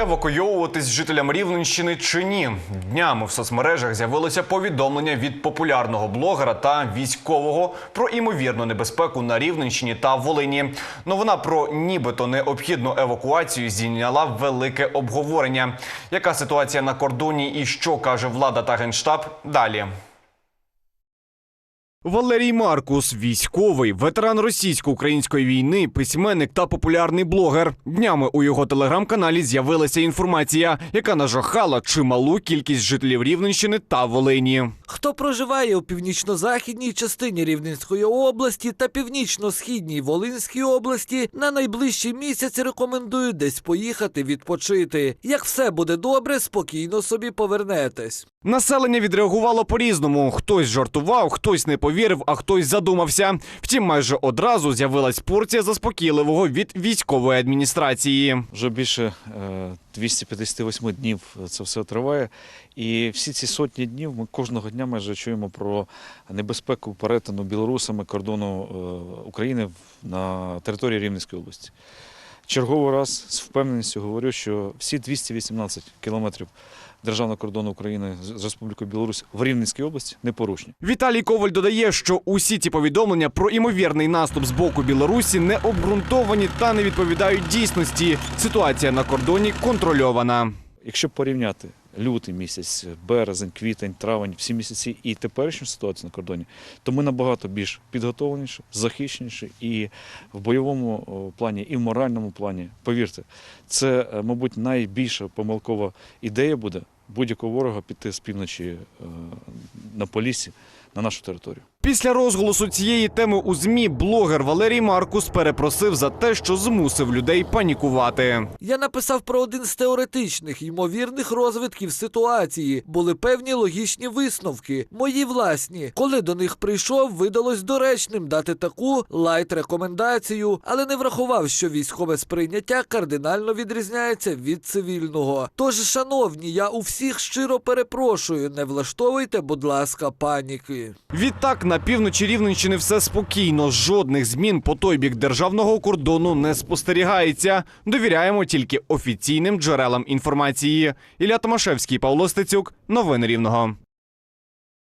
Евакуйовуватись жителям Рівненщини чи ні? Днями в соцмережах з'явилося повідомлення від популярного блогера та військового про імовірну небезпеку на Рівненщині та Волині. Новина про нібито необхідну евакуацію зійняла велике обговорення. Яка ситуація на кордоні і що каже влада та генштаб? Далі. Валерій Маркус, військовий, ветеран російсько-української війни, письменник та популярний блогер. Днями у його телеграм-каналі з'явилася інформація, яка нажахала чималу кількість жителів Рівненщини та Волині. Хто проживає у північно-західній частині Рівненської області та північно-східній Волинській області, на найближчий місяць рекомендую десь поїхати відпочити. Як все буде добре, спокійно собі повернетесь. Населення відреагувало по-різному. Хтось жартував, хтось не повірив, а хтось задумався. Втім, майже одразу з'явилась порція заспокійливого від військової адміністрації. Вже більше е, 258 днів це все триває. І всі ці сотні днів ми кожного дня майже чуємо про небезпеку перетину білорусами кордону е, України на території Рівненської області. Черговий раз з впевненістю говорю, що всі 218 кілометрів державного кордону України з Республікою Білорусь в Рівненській області непорушні. Віталій Коваль додає, що усі ці повідомлення про імовірний наступ з боку Білорусі не обґрунтовані та не відповідають дійсності. Ситуація на кордоні контрольована. Якщо порівняти лютий місяць, березень, квітень, травень, всі місяці і теперішню ситуацію на кордоні, то ми набагато більш підготовленіші, захищеніші і в бойовому плані, і в моральному плані. Повірте, це, е, мабуть, найбільша помилкова ідея буде будь-якого ворога піти з півночі е, на Поліссі на нашу територію. Після розголосу цієї теми у змі блогер Валерій Маркус перепросив за те, що змусив людей панікувати. Я написав про один з теоретичних ймовірних розвитків ситуації. Були певні логічні висновки, мої власні. Коли до них прийшов, видалось доречним дати таку лайт-рекомендацію, але не врахував, що військове сприйняття кардинально відрізняється від цивільного. Тож, шановні, я у всіх щиро перепрошую, не влаштовуйте, будь ласка, паніки. Відтак на півночі Рівненщини все спокійно. Жодних змін по той бік державного кордону не спостерігається. Довіряємо тільки офіційним джерелам інформації. Ілля Томашевський, Павло Стецюк. Новини Рівного.